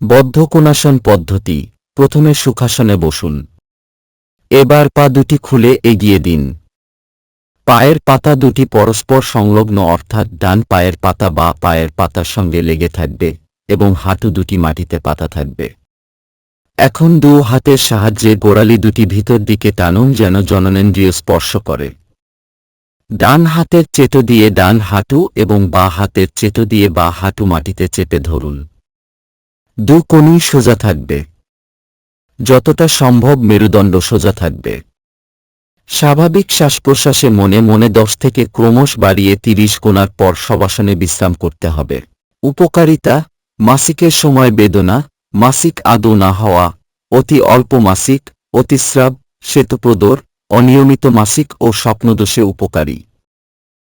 বদ্ধকোণাসন পদ্ধতি, প্রথমে সুখাসনে বসুন। এবার পা দুটি খুলে এগিয়ে দিন। পায়ের পাতা দুটি পরস্পর সংলগ্ন, অর্থাৎ ডান পায়ের পাতা বা পায়ের পাতার সঙ্গে লেগে থাকবে এবং হাঁটু দুটি মাটিতে পাতা থাকবে। এখন দু হাতের সাহায্যে গোড়ালি দুটি ভিতর দিকে টানুন যেন জননেন্দ্রিয় স্পর্শ করে। ডান হাতের চেটো দিয়ে ডান হাঁটু এবং বা হাতের চেটো দিয়ে বা হাঁটু মাটিতে চেপে ধরুন। দু কোণই সোজা থাকবে। যতটা সম্ভব মেরুদণ্ড সোজা থাকবে। স্বাভাবিক শ্বাস প্রশ্বাসে মনে মনে দশ থেকে ক্রমশ বাড়িয়ে তিরিশ কোণার পর সবাসনে বিশ্রাম করতে হবে। উপকারিতা, মাসিকের সময় বেদনা, মাসিক আদৌ না হওয়া, অতি অল্প মাসিক অতিস্রাব শ্বেতপ্রদর, অনিয়মিত মাসিক ও স্বপ্নদোষে উপকারী।